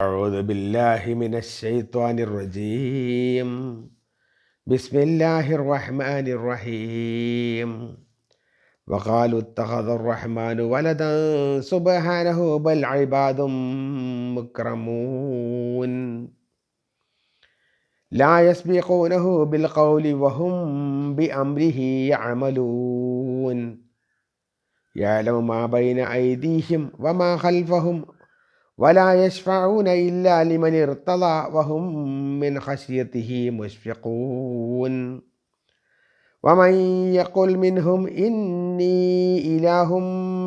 أعوذ بالله من الشيطان الرجيم. بسم الله الرحمن الرحيم. وقالوا اتخذ الرحمن ولدا. سبحانه بل عباد مكرمون. لا يسبقونه بالقول وهم بأمره يعملون. يعلم ما بين أيديهم وما خلفهم ولا يشفعون إلا لمن ارتضى وهم من خشيته مشفقون ومن يقل منهم إني إله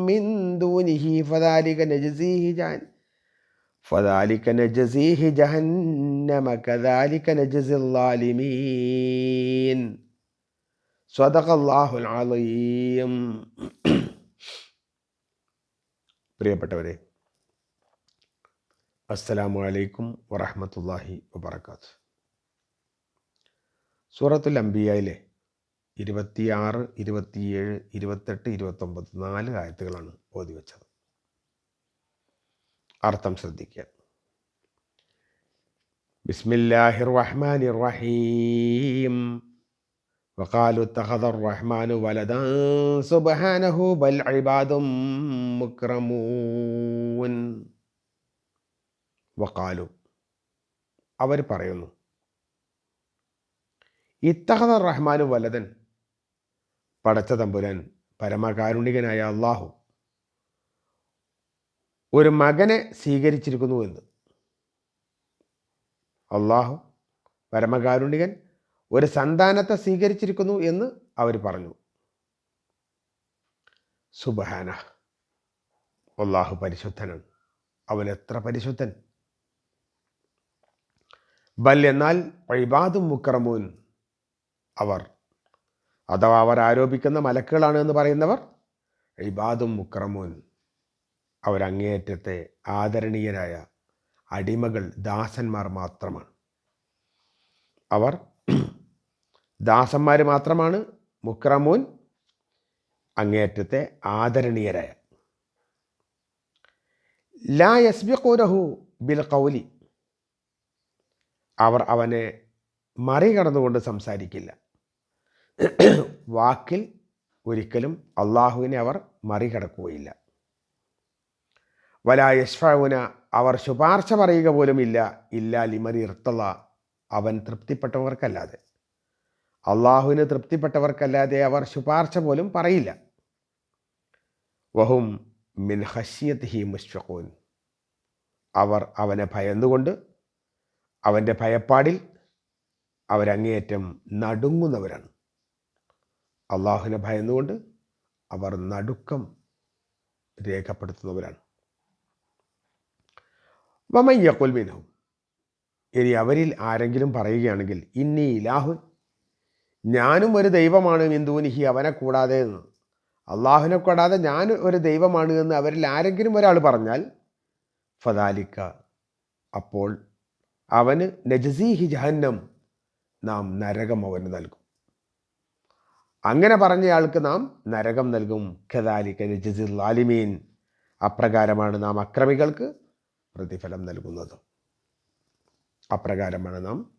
من دونه فذلك نجزيه جهنم فذلك نجزيه جهنم كذلك نجزي الظالمين صدق الله العظيم പ്രിയപ്പെട്ടവരെ അസ്സലാമു അലൈക്കും വറഹമത്തല്ലാഹി വബർക്കാത്ത് സൂറത്തുൽ അംബിയയിലെ ഇരുപത്തിയാറ് ഇരുപത്തിയേഴ് ഇരുപത്തെട്ട് ഇരുപത്തൊമ്പത് നാല് ആയത്തുകളാണ് ഓതി വെച്ചത് അർത്ഥം ശ്രദ്ധിക്കുക ബിസ്മില്ലാഹിർ റഹ്മാനിർ റഹീം وقالوا اتخذ الرحمن ولدا سبحانه بل عباد مكرمون വക്കാലു അവർ പറയുന്നു ഇത്തഹദ റഹ്മാനു വലതൻ പടച്ച തമ്പുരാൻ പരമകാരുണികനായ അള്ളാഹു ഒരു മകനെ സ്വീകരിച്ചിരിക്കുന്നു എന്ന്. അള്ളാഹു പരമകാരുണികൻ ഒരു സന്താനത്തെ സ്വീകരിച്ചിരിക്കുന്നു എന്ന് അവർ പറഞ്ഞു. സുബഹാന അള്ളാഹു പരിശുദ്ധനാണ്. അവൻ എത്ര പരിശുദ്ധൻ? ബൽ എന്നാൽ വഴിബാദും അവർ. അഥവാ അവർ ആരോപിക്കുന്ന മലക്കുകളാണ് എന്ന് പറയുന്നവർ ഇബാദും അവർ അവരങ്ങേയറ്റത്തെ ആദരണീയരായ അടിമകൾ ദാസന്മാർ മാത്രമാണ്. അവർ ദാസന്മാർ മാത്രമാണ് മുക്രമൂൻ അങ്ങേയറ്റത്തെ ആദരണീയരായ. ലാ യസ്ബിഖൂനഹു ബിൽ കൗലി അവർ അവനെ മറികടന്നുകൊണ്ട് സംസാരിക്കില്ല. വാക്കിൽ ഒരിക്കലും അള്ളാഹുവിനെ അവർ മറികടക്കുകയില്ല. വല യശ്ഫാവുന അവർ ശുപാർശ പറയുക പോലുമില്ല ഇല്ല ലിമരി ഇർത്തല അവൻ തൃപ്തിപ്പെട്ടവർക്കല്ലാതെ. അള്ളാഹുവിന് തൃപ്തിപ്പെട്ടവർക്കല്ലാതെ അവർ ശുപാർശ പോലും പറയില്ല. വഹും മിൻ ഹഷിയത്ത് ഹി മുഷ്ഫഖൂൻ അവർ അവനെ ഭയന്നുകൊണ്ട് അവന്റെ ഭയപ്പാടിൽ അവരങ്ങേയറ്റം നടുങ്ങുന്നവരാണ്. അള്ളാഹുവിനെ ഭയന്നുകൊണ്ട് അവർ നടുക്കം രേഖപ്പെടുത്തുന്നവരാണ്. വമയ്യക്കുൽ മിനഹും ഇനി അവരിൽ ആരെങ്കിലും പറയുകയാണെങ്കിൽ ഇന്നി ഇലാഹു ഞാനും ഒരു ദൈവമാണ് മിന്ദൂനിഹി അവനെ കൂടാതെ എന്ന്. അള്ളാഹുവിനെ കൂടാതെ ഞാൻ ഒരു ദൈവമാണ് എന്ന് അവരിൽ ആരെങ്കിലും ഒരാൾ പറഞ്ഞാൽ ഫദാലിക്ക അപ്പോൾ അവന് നജസീഹി ജഹന്നം നാം നരകം അവന് നൽകും. അങ്ങനെ പറഞ്ഞയാൾക്ക് നാം നരകം നൽകും. ഖദാലിക്ക നജസിൽ ലാലിമീൻ. അപ്രകാരമാണ് നാം അക്രമികൾക്ക് പ്രതിഫലം നൽകുന്നത്. അപ്രകാരമാണ് നാം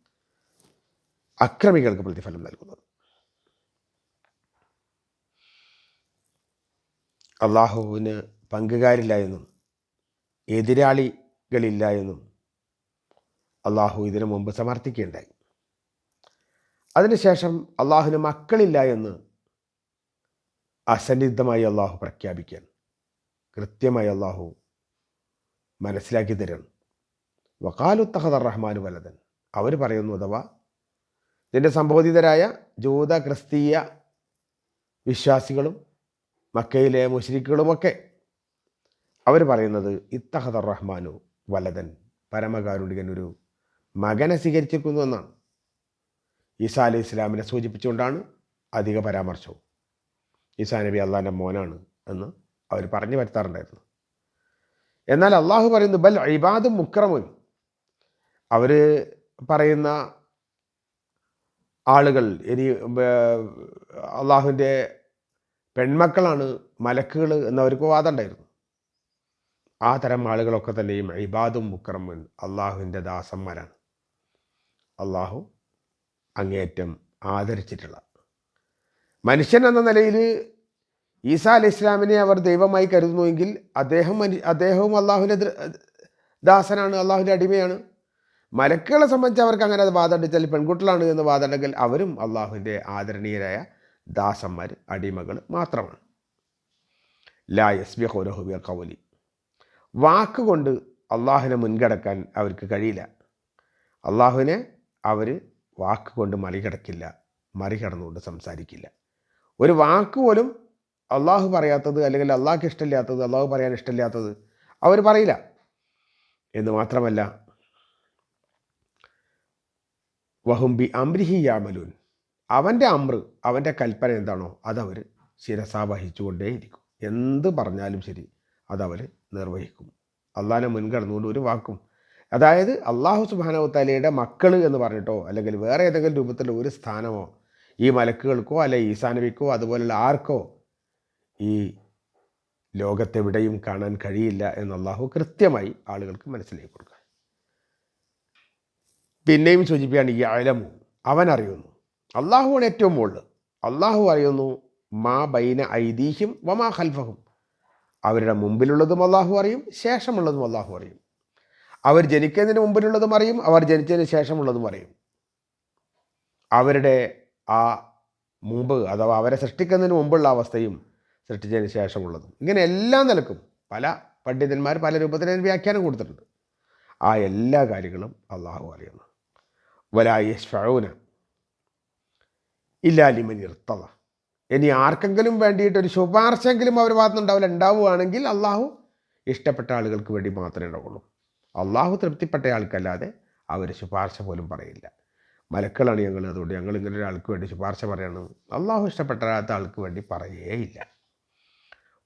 അക്രമികൾക്ക് പ്രതിഫലം നൽകുന്നത്. അള്ളാഹുവിന് പങ്കുകാരില്ല എന്നും എതിരാളികളില്ല എന്നും അള്ളാഹു ഇതിനു മുമ്പ് സമർത്ഥിക്കുകയുണ്ടായി. അതിനുശേഷം അള്ളാഹുവിന് മക്കളില്ല എന്ന് അസന്നിഗ്ധമായി അള്ളാഹു പ്രഖ്യാപിക്കാൻ കൃത്യമായി അള്ളാഹു മനസ്സിലാക്കി തരണം വക്കാലു തഹദർ റഹ്മാനു വലതൻ അവർ പറയുന്നു അഥവാ ഇതിന്റെ സംബോധിതരായ ജൂത ക്രിസ്തീയ വിശ്വാസികളും മക്കയിലെ മുഷരിക്കുകളുമൊക്കെ അവർ പറയുന്നത് ഇത്തഹദർ റഹ്മാനു വലതൻ പരമകാരുണികൻ ഒരു മകനെ സ്വീകരിച്ചിരിക്കുന്നു എന്നാണ്. ഈസാ അലി ഇസ്ലാമിനെ സൂചിപ്പിച്ചുകൊണ്ടാണ് അധിക പരാമർശവും. ഈസാ നബി അള്ളാഹിന്റെ മോനാണ് എന്ന് അവർ പറഞ്ഞു വരുത്താറുണ്ടായിരുന്നു. എന്നാൽ അള്ളാഹു പറയുന്നു ബൽ ഇബാദും മുക്രമുൻ. അവർ പറയുന്ന ആളുകൾ ഇനി അള്ളാഹുവിന്റെ പെൺമക്കളാണ് മലക്കുകൾ എന്നവർക്ക് വാദമുണ്ടായിരുന്നു ആ തരം ആളുകളൊക്കെ തന്നെയും ഇബാദും മുക്രമുൻ അള്ളാഹുവിന്റെ ദാസന്മാരാണ്. അള്ളാഹു അങ്ങേയറ്റം ആദരിച്ചിട്ടുള്ള. മനുഷ്യൻ എന്ന നിലയിൽ ഈസാ അലി ഇസ്ലാമിനെ അവർ ദൈവമായി കരുതുന്നുവെങ്കിൽ അദ്ദേഹം മനു അദ്ദേഹവും അള്ളാഹുവിന്റെ ദാസനാണ് അള്ളാഹുവിന്റെ അടിമയാണ്. മലക്കുകളെ സംബന്ധിച്ച് അവർക്ക് അങ്ങനെ അത് വാദടിച്ചാൽ പെൺകുട്ടികളാണ് എന്ന് വാദമുണ്ടെങ്കിൽ അവരും അള്ളാഹുവിന്റെ ആദരണീയരായ ദാസന്മാർ അടിമകൾ മാത്രമാണ്. ലാ യസ്ബി ഹോരഹുബിയ കൗലി വാക്കുകൊണ്ട് അള്ളാഹുവിനെ മുൻകടക്കാൻ അവർക്ക് കഴിയില്ല. അള്ളാഹുവിനെ അവർ വാക്കുകൊണ്ട് മറികടക്കില്ല മറികടന്നുകൊണ്ട് സംസാരിക്കില്ല. ഒരു വാക്ക് പോലും അള്ളാഹു പറയാത്തത് അല്ലെങ്കിൽ അള്ളാഹ്ക്ക് ഇഷ്ടമില്ലാത്തത് അള്ളാഹു പറയാൻ ഇഷ്ടമില്ലാത്തത് അവർ പറയില്ല. എന്ന് മാത്രമല്ല വഹുംബി അമ്രിഹി യാമലൂൻ. അവന്റെ അമ്ര അവന്റെ കൽപ്പന എന്താണോ അതവർ ശിരസാവഹിച്ചുകൊണ്ടേയിരിക്കും. എന്ത് പറഞ്ഞാലും ശരി അതവർ നിർവഹിക്കും. അള്ളാഹിനെ മുൻകടന്നുകൊണ്ട് ഒരു വാക്കും അതായത് അള്ളാഹു സുബാനവത്താലയുടെ മക്കൾ എന്ന് പറഞ്ഞിട്ടോ അല്ലെങ്കിൽ വേറെ ഏതെങ്കിലും രൂപത്തിലുള്ള ഒരു സ്ഥാനമോ ഈ മലക്കുകൾക്കോ അല്ലെ ഈസാനവിക്കോ അതുപോലുള്ള ആർക്കോ ഈ ലോകത്തെവിടെയും കാണാൻ കഴിയില്ല എന്ന് അള്ളാഹു കൃത്യമായി ആളുകൾക്ക് മനസ്സിലാക്കി കൊടുക്കുക. പിന്നെയും സൂചിപ്പിക്കുകയാണ് ഈ അലമു അവൻ അറിയുന്നു. അള്ളാഹുവാണ് ഏറ്റവും മുകളിൽ അള്ളാഹു അറിയുന്നു മാ ബൈന ഐദീഹ്യം വമാ ഖൽഫഹും അവരുടെ മുമ്പിലുള്ളതും അള്ളാഹു അറിയും ശേഷമുള്ളതും അള്ളാഹു അറിയും. അവർ ജനിക്കുന്നതിന് മുമ്പിലുള്ളതും അറിയും അവർ ജനിച്ചതിന് ശേഷമുള്ളതും അറിയും അവരുടെ ആ മുമ്പ് അഥവാ അവരെ സൃഷ്ടിക്കുന്നതിന് മുമ്പുള്ള അവസ്ഥയും സൃഷ്ടിച്ചതിന് ശേഷമുള്ളതും. ഇങ്ങനെ എല്ലാം നിലക്കും പല പണ്ഡിതന്മാർ പല രൂപത്തിൽ അതിന് വ്യാഖ്യാനം കൊടുത്തിട്ടുണ്ട്. ആ എല്ലാ കാര്യങ്ങളും അള്ളാഹു അറിയുന്നു. വലായശ്ഫൗന ഇല്ലാലിമൻ ഇർത്തത ഇനി ആർക്കെങ്കിലും വേണ്ടിയിട്ട് ഒരു ശുപാർശയെങ്കിലും അവർ ഭാഗത്തുനിന്നുണ്ടാവില്ല ഉണ്ടാവുകയാണെങ്കിൽ അള്ളാഹു ഇഷ്ടപ്പെട്ട ആളുകൾക്ക് വേണ്ടി മാത്രമേ ഉണ്ടാവുള്ളൂ അള്ളാഹു തൃപ്തിപ്പെട്ട ആൾക്കല്ലാതെ അവർ ശുപാർശ പോലും പറയില്ല. മലക്കളാണ് ഞങ്ങൾ അതുകൊണ്ട് ഞങ്ങൾ ഇങ്ങനെ ഒരാൾക്ക് വേണ്ടി ശുപാർശ പറയണം. അള്ളാഹു ഇഷ്ടപ്പെട്ട ആൾക്ക് വേണ്ടി പറയേയില്ല.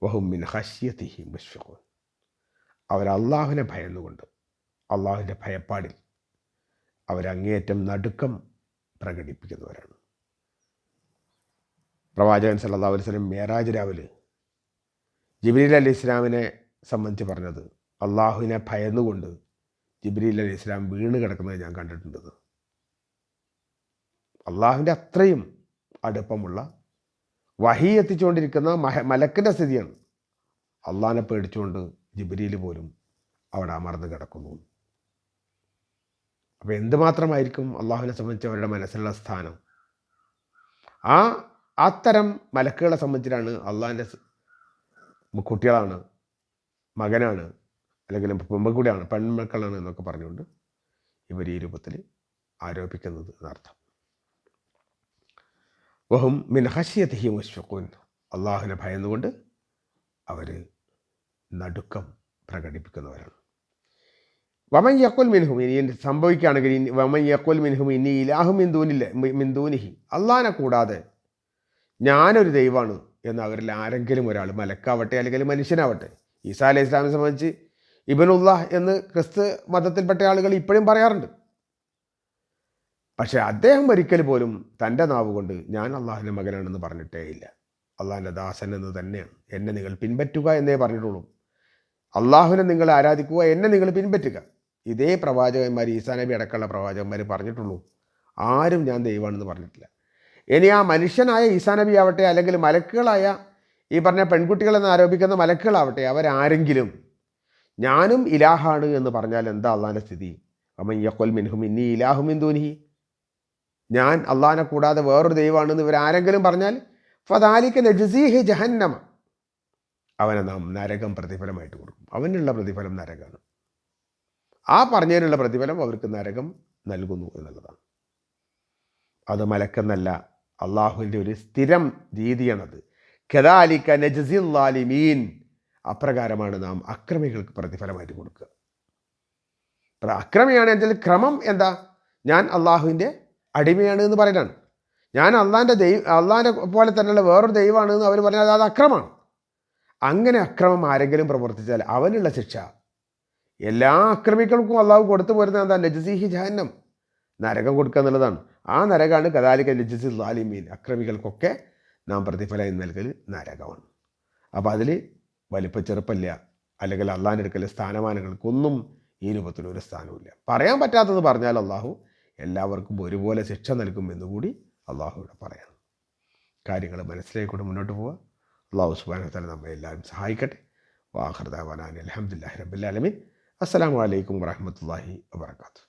വഹുമിൻ ഹഷ്യത്തിഹി മുഷ്ഫിഖൂൻ. അവർ അള്ളാഹുവിനെ ഭയന്നുകൊണ്ട് അള്ളാഹുവിന്റെ ഭയപ്പാടിൽ അവരങ്ങേയറ്റം നടുക്കം പ്രകടിപ്പിക്കുന്നവരാണ്. പ്രവാചകൻ സല്ലാ അലൈവലം മേരാജ് രാവിലെ ജിബ്രീൽ അലി ഇസ്ലാമിനെ സംബന്ധിച്ച് പറഞ്ഞത് അള്ളാഹുവിനെ ഭയന്നുകൊണ്ട് ജിബ്രീൽ അലി ഇസ്ലാം വീണ് കിടക്കുന്നത് ഞാൻ കണ്ടിട്ടുണ്ട്. അള്ളാഹുവിന്റെ അത്രയും അടുപ്പമുള്ള വഹി എത്തിച്ചുകൊണ്ടിരിക്കുന്ന മഹ മലക്കിന്റെ സ്ഥിതിയാണ്. അള്ളാഹിനെ പേടിച്ചുകൊണ്ട് ജിബ്രീൽ പോലും അവിടെ അമർന്ന് കിടക്കുന്നു. അപ്പോൾ എന്തുമാത്രമായിരിക്കും അള്ളാഹുവിനെ സംബന്ധിച്ച് അവരുടെ മനസ്സിലുള്ള സ്ഥാനം? ആ അത്തരം മലക്കുകളെ സംബന്ധിച്ചിട്ടാണ് അള്ളാഹിന്റെ കുട്ടികളാണ് മകനാണ് അല്ലെങ്കിൽ പെമ്പൻകുടിയാണ് പെൺമക്കളാണ് എന്നൊക്കെ പറഞ്ഞുകൊണ്ട് ഇവർ ഈ രൂപത്തിൽ ആരോപിക്കുന്നത് എന്നർത്ഥം. വഹും മിൻ ഹഷിയത്തിഹി മുഷ്ഫഖൂൻ അള്ളാഹുവിനെ ഭയന്നുകൊണ്ട് അവർ നടുക്കം പ്രകടിപ്പിക്കുന്നവരാണ്. വമൻ യക്കുൽ മിൻഹും ഇനി എന്റെ സംഭവിക്കുകയാണെങ്കിൽ വമൻ യക്കുൽ മിൻഹും ഇനി ഇലാഹു മിന്ദൂനില്ല മിന്ദൂനിഹി അള്ളാഹിനെ കൂടാതെ ഞാനൊരു ദൈവമാണ് എന്ന് അവരിൽ ആരെങ്കിലും ഒരാൾ മലക്കാവട്ടെ അല്ലെങ്കിൽ മനുഷ്യനാവട്ടെ. ഈസാ അലൈഹി ഇസ്ലാമിനെ സംബന്ധിച്ച് ഇബനുല്ലാഹ് എന്ന് ക്രിസ്തു മതത്തിൽപ്പെട്ട ആളുകൾ ഇപ്പോഴും പറയാറുണ്ട്. പക്ഷേ അദ്ദേഹം ഒരിക്കൽ പോലും തന്റെ നാവ് കൊണ്ട് ഞാൻ അള്ളാഹുവിന്റെ മകനാണെന്ന് പറഞ്ഞിട്ടേ ഇല്ല. അള്ളാഹിന്റെ ദാസൻ എന്ന് തന്നെയാണ്. എന്നെ നിങ്ങൾ പിൻപറ്റുക എന്നേ പറഞ്ഞിട്ടുള്ളൂ. അള്ളാഹുവിനെ നിങ്ങൾ ആരാധിക്കുക എന്നെ നിങ്ങൾ പിൻപറ്റുക. ഇതേ പ്രവാചകന്മാർ ഈസാ നബി അടക്കമുള്ള പ്രവാചകന്മാർ പറഞ്ഞിട്ടുള്ളൂ. ആരും ഞാൻ ദൈവമാണെന്ന് പറഞ്ഞിട്ടില്ല. ഇനി ആ മനുഷ്യനായ ഈസാ നബി ആവട്ടെ അല്ലെങ്കിൽ മലക്കുകളായ ഈ പറഞ്ഞ പെൺകുട്ടികളെന്ന് ആരോപിക്കുന്ന മലക്കുകളാവട്ടെ അവരാരെങ്കിലും ഞാനും ഇലാഹാണ് എന്ന് പറഞ്ഞാൽ എന്താ അള്ളാഹിന്റെ സ്ഥിതി? അമ്മ യക്കൊൽ മിൻഹും ഇന്നി ഇലാഹുമിൻ ദൂനിഹി. ഞാൻ അള്ളാഹിനെ കൂടാതെ വേറൊരു ദൈവമാണെന്ന് ഇവർ ആരെങ്കിലും പറഞ്ഞാൽ ഫദാലിക്ക് നജസീഹ് ജഹന്നമ. അവനെ നാം നരകം പ്രതിഫലമായിട്ട് കൊടുക്കും. അവനുള്ള പ്രതിഫലം നരകമാണ് ആ പറഞ്ഞതിനുള്ള പ്രതിഫലം അവർക്ക് നരകം നൽകുന്നു എന്നുള്ളതാണ്. അത് മലക്കെന്നല്ല അള്ളാഹുവിന്റെ ഒരു സ്ഥിരം രീതിയാണത്. കെതാലിക്ക നജസിൻ അപ്രകാരമാണ് നാം അക്രമികൾക്ക് പ്രതിഫലമായിട്ട് കൊടുക്കുക. അക്രമിയാണെങ്കിൽ ക്രമം എന്താ? ഞാൻ അള്ളാഹുവിന്റെ അടിമയാണ് എന്ന് പറയലാണ്. ഞാൻ അള്ളാഹിന്റെ ദൈവ അള്ളാഹിന്റെ പോലെ തന്നെയുള്ള വേറൊരു ദൈവമാണ് എന്ന് അവർ പറഞ്ഞാൽ അത് അക്രമമാണ്. അങ്ങനെ അക്രമം ആരെങ്കിലും പ്രവർത്തിച്ചാൽ അവനുള്ള ശിക്ഷ. എല്ലാ അക്രമികൾക്കും അള്ളാഹു കൊടുത്തു പോരുന്നത് എന്താ? ലജസിഹി ജഹന്നം. നരകം കൊടുക്കുക എന്നുള്ളതാണ്. ആ നരകമാണ് കദാലിക ലജസി ലാലിമീൻ. അക്രമികൾക്കൊക്കെ നാം പ്രതിഫലം നൽകൽ നരകമാണ്. അപ്പോൾ അതിൽ വലിപ്പ ചെറുപ്പമില്ല അല്ലെങ്കിൽ അള്ളാഹിന്റെ അടുക്കലെ സ്ഥാനമാനങ്ങൾക്കൊന്നും ഈ രൂപത്തിൽ ഒരു സ്ഥാനവുമില്ല. പറയാൻ പറ്റാത്തത് പറഞ്ഞാൽ അള്ളാഹു എല്ലാവർക്കും ഒരുപോലെ ശിക്ഷ നൽകും എന്നുകൂടി അള്ളാഹു ഇവിടെ പറയാം കാര്യങ്ങൾ മനസ്സിലായിക്കൊണ്ട് മുന്നോട്ട് പോവുക. അള്ളാഹു സുബാനത്തല നമ്മെ എല്ലാവരും സഹായിക്കട്ടെ. വാഹൃദാൻ അലഹമുല്ലാ റബ്ബുലാലമീൻ അസ്സാം വലൈക്കും വാഹമത്തല്ലാഹി വാബർക്കാത്തു